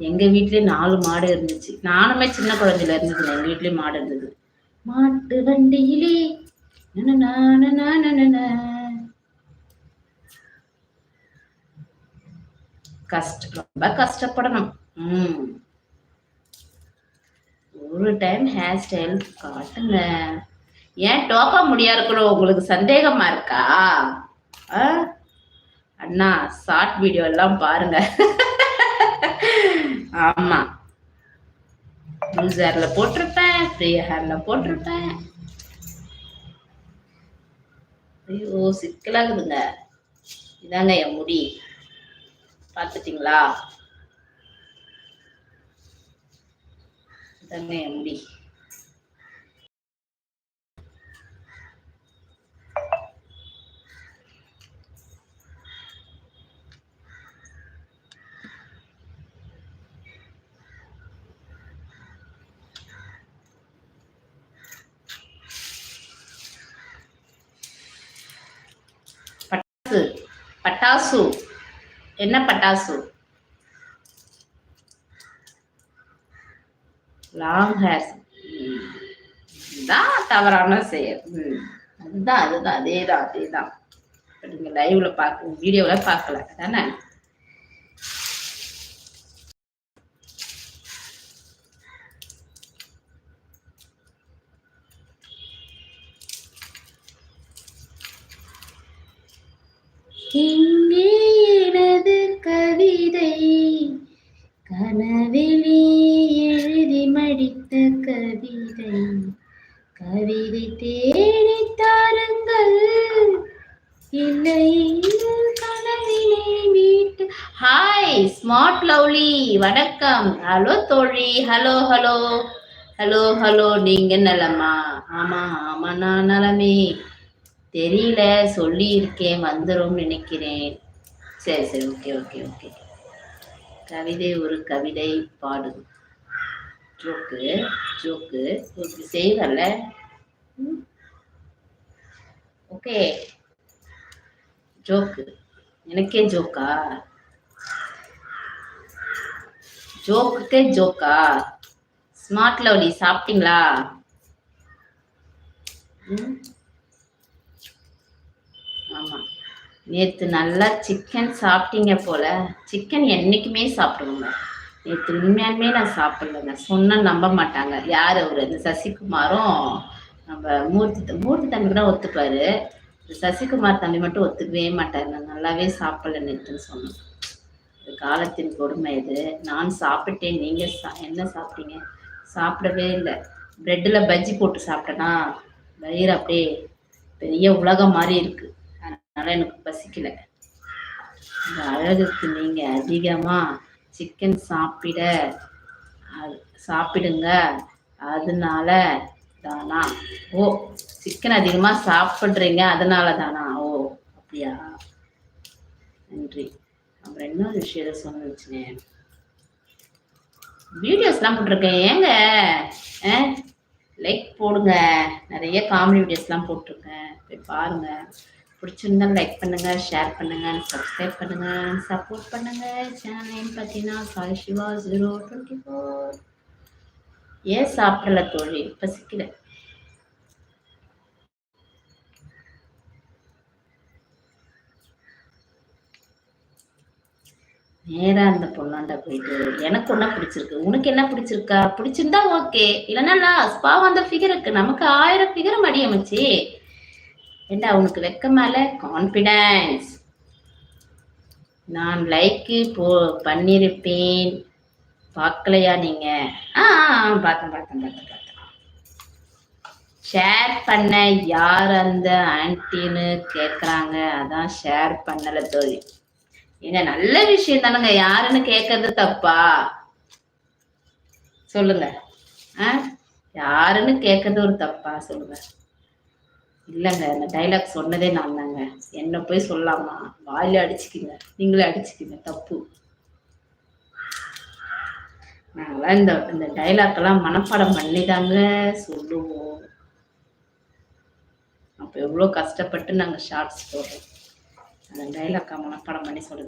எங்க வீட்லயே நாலு மாடு இருந்துச்சு. நானுமே சின்ன குழந்தையில இருந்தது எங்க வீட்லயும் மாடு இருந்தது. மாட்டு வண்டியிலே கஷ்ட ரொம்ப கஷ்டப்படணும். உம் ஒரு டைம் ஹேர் ஸ்டைல் காட்டுங்க. ஏன் டோக்கா முடியா இருக்கணும்? உங்களுக்கு சந்தேகமா இருக்கா? அண்ணா ஷார்ட் வீடியோ எல்லாம் பாருங்க. ஆமா. லூஸ் ஹேர்ல போட்டிருப்பேன் ஃப்ரீ ஹேர்ல போட்டிருப்பேன். ஐயோ சிக்கலாகுதுங்க. இதாங்க என் முடி. பார்த்துட்டீங்களா? இதாங்க என் முடி. பட்டாசு. பட்டாசு. என்ன பட்டாசு? லாங் ஹேர் தான் தவறான செயல். அதுதான் அதுதான் அதுதான் அதேதான் அதேதான். தான் நீங்கள் லைவ்ல பார்க்க வீடியோவில் பார்க்கல. தானே இங்கே எனது கவிதை கனவிலே எழுதி மடித்த கவிதை. கவிதை தேடி தாருங்கள். இல்லை ஹாய் ஸ்மார்ட் லவ்லி வணக்கம். ஹலோ தோழி. ஹலோ ஹலோ ஹலோ ஹலோ நீங்க நலமா? ஆமா ஆமா நான் நலமே. தெரியல சொல்லி இருக்கேன் வந்துரும் நினைக்கிறேன். சரி சரி ஓகே ஓகே ஓகே கவிதை ஒரு கவிதை பாடு. ஜோக்கு ஜோக்கு இப்படி செய்வல்ல? ஓகே ஜோக்கு எனக்கே ஜோக்கா ஜோக்குக்கே ஜோக்கா ஸ்மார்ட் லவ்லி சாப்பிட்டீங்களா? ம் ஆமா நேத்து நல்லா சிக்கன் சாப்பிட்டீங்க போல. சிக்கன் என்னைக்குமே சாப்பிடுவோங்க. நேத்து உண்மையாலுமே நான் சாப்பிட்லங்க சொன்னால் நம்ப மாட்டாங்க. யார் அவர்? இந்த சசிகுமாரும் நம்ம மூர்த்தி மூர்த்தி தம்பி கூட ஒத்துப்பாரு. இந்த சசிகுமார் தம்பி மட்டும் ஒத்துக்கவே மாட்டாரு. நான் நல்லாவே சாப்பிடல நேற்றுன்னு சொன்னேன். இது காலத்தின் கொடுமை இது. நான் சாப்பிட்டேன். நீங்க சா- என்ன சாப்பிட்டீங்க? சாப்பிடவே இல்லை. பிரெட்டில் பஜ்ஜி போட்டு சாப்பிட்டேனா? வயிறு அப்படியே பெரிய உலகம் மாதிரி இருக்குது அதனால எனக்கு பசிக்கல. இந்த அழகுக்கு நீங்க அதிகமா சிக்கன் சாப்பிட அது- சாப்பிடுங்க. அதனால தானா? ஓ சிக்கன் அதிகமா சாப்பிட்றீங்க அதனால தானா? ஓ அப்படியா? நன்றி. அப்புறம் இன்னொரு விஷயத்த சொன்ன வச்சுனேன் வீடியோஸ்லாம் போட்டிருக்கேன். ஏங்க? லைக் போடுங்க. நிறைய காமெடி வீடியோஸ்லாம் போட்டிருக்கேன். போய் பாருங்க. பிடிச்சிருந்தா லைக் பண்ணுங்க ஷேர் பண்ணுங்க சப்ஸ்கிரைப் பண்ணுங்க சப்போர்ட் பண்ணுங்க. சேனல் நேம் பார்த்தீங்கன்னா Sai Siva zero twenty four ஏன் சாப்பிடல தோழி? பசிக்கல. நேரா அந்த பொண்ணாண்டா போயிட்டு எனக்கு ஒன்றா பிடிச்சிருக்கு. உனக்கு என்ன பிடிச்சிருக்கா? பிடிச்சிருந்தா ஓகே இல்லைன்னா லாஸ் பாவம் அந்த ஃபிகருக்கு நமக்கு ஆயிரம் ஃபிகர் மடியமைச்சு ஏண்டா உனக்கு வெக்க மேல கான்ஃபிடன்ஸ் நான் லைக்கு போ பண்ணியிருப்பேன் பார்க்கலையா நீங்க? ஆ ஆ, ஆ, பார்த்தேன் பார்த்தேன் பார்த்தேன் பார்த்தேன். ஷேர் பண்ண யார் அந்த ஆன்ட்டின்னு கேட்குறாங்க அதான் ஷேர் பண்ணல தோழி. ஏங்க நல்ல விஷயம் தானுங்க. யாருன்னு கேட்கறது தப்பா? சொல்லுங்க. ஆ? யாருன்னு கேட்கறது ஒரு தப்பா? சொல்லுங்க. இல்லைங்க இந்த டைலாக் சொன்னதே நான் தாங்க என்ன போய் சொல்லாமா? வாயில அடிச்சுக்கிங்க. நீங்களே அடிச்சுக்கிங்க தப்பு. நாங்களாம் இந்த இந்த டைலாக் எல்லாம் மனப்பாடம் பண்ணி தாங்க சொல்லுவோம். அப்போ எவ்வளோ கஷ்டப்பட்டு நாங்கள் ஷார்ட்ஸ் போடுறோம். அந்த டைலாக்கை மனப்பாடம் பண்ணி சொல்லுங்க.